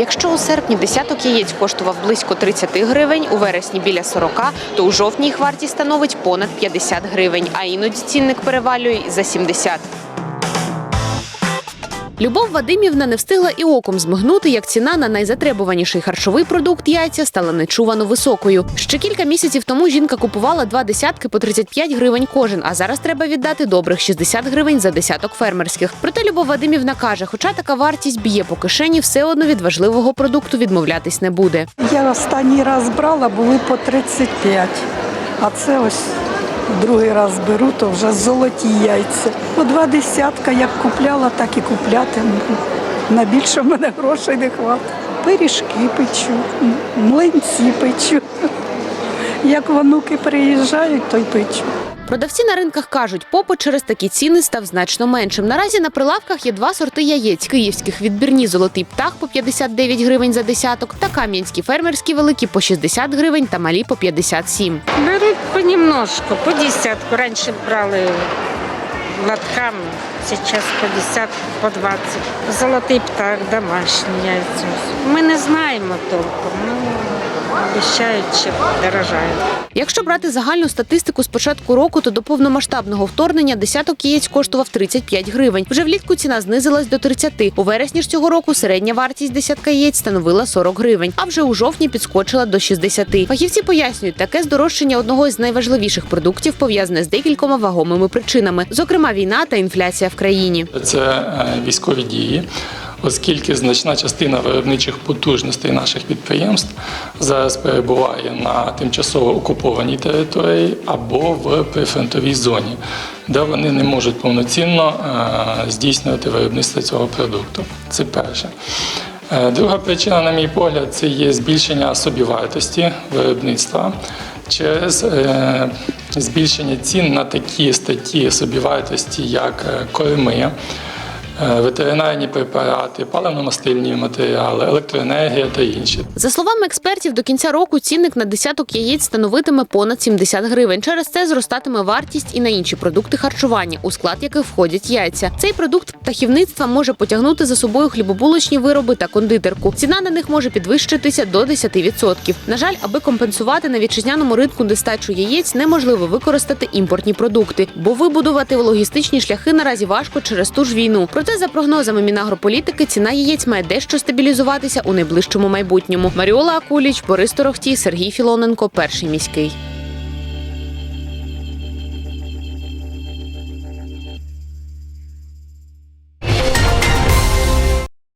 Якщо у серпні десяток яєць коштував близько 30 гривень, у вересні біля 40, то у жовтні їх вартість становить понад 50 гривень, а іноді цінник перевалює за 70. Любов Вадимівна не встигла і оком змигнути, як ціна на найзатребуваніший харчовий продукт яйця стала нечувано високою. Ще кілька місяців тому жінка купувала два десятки по 35 гривень кожен, а зараз треба віддати добрих 60 гривень за десяток фермерських. Проте Любов Вадимівна каже, хоча така вартість б'є по кишені, все одно від важливого продукту відмовлятись не буде. Я останній раз брала, були по 35. А це ось другий раз беру, то вже золоті яйця. По два десятка як купляла, так і куплятиму. На більше в мене грошей не хватить. Пиріжки печу, млинці печу. Як внуки приїжджають, то й печу. Продавці на ринках кажуть, попит через такі ціни став значно меншим. Наразі на прилавках є два сорти яєць: київських відбірні золотий птах по 59 гривень за десяток, та кам'янські фермерські великі по 60 гривень та малі по 57. Беруть понемножку, по десятку. Раньше брали лотками, сейчас по десятку, по 20. Золотий птах, домашні яйця. Ми не знаємо толком, ну, обіцяють, що дорожають. Якщо брати загальну статистику з початку року, то до повномасштабного вторгнення десяток яєць коштував 35 гривень. Вже влітку ціна знизилась до 30. У вересні ж цього року середня вартість десятка яєць становила 40 гривень, а вже у жовтні підскочила до 60. Фахівці пояснюють, таке здорожчання одного із найважливіших продуктів пов'язане з декількома вагомими причинами, зокрема війна та інфляція в країні. Це е, військові дії, оскільки значна частина виробничих потужностей наших підприємств зараз перебуває на тимчасово окупованій території або в прифронтовій зоні, де вони не можуть повноцінно е, здійснювати виробництво цього продукту. Це перше. Е, Друга причина, на мій погляд, це є збільшення собівартості виробництва через е, збільшення цін на такі статті собівартості, як корми, ветеринарні препарати, паливно-мастильні матеріали, електроенергія та інші. За словами експертів, до кінця року цінник на десяток яєць становитиме понад 70 гривень. Через це зростатиме вартість і на інші продукти харчування, у склад яких входять яйця. Цей продукт птахівництва може потягнути за собою хлібобулочні вироби та кондитерку. Ціна на них може підвищитися до 10%. На жаль, аби компенсувати на вітчизняному ринку нестачу яєць, неможливо використати імпортні продукти, бо вибудувати логістичні шляхи наразі важко через ту ж війну. Проте, за прогнозами Мінагрополітики, ціна яєць має дещо стабілізуватися у найближчому майбутньому. Маріола Акуліч, Борис Торохтій, Сергій Філоненко, перший міський.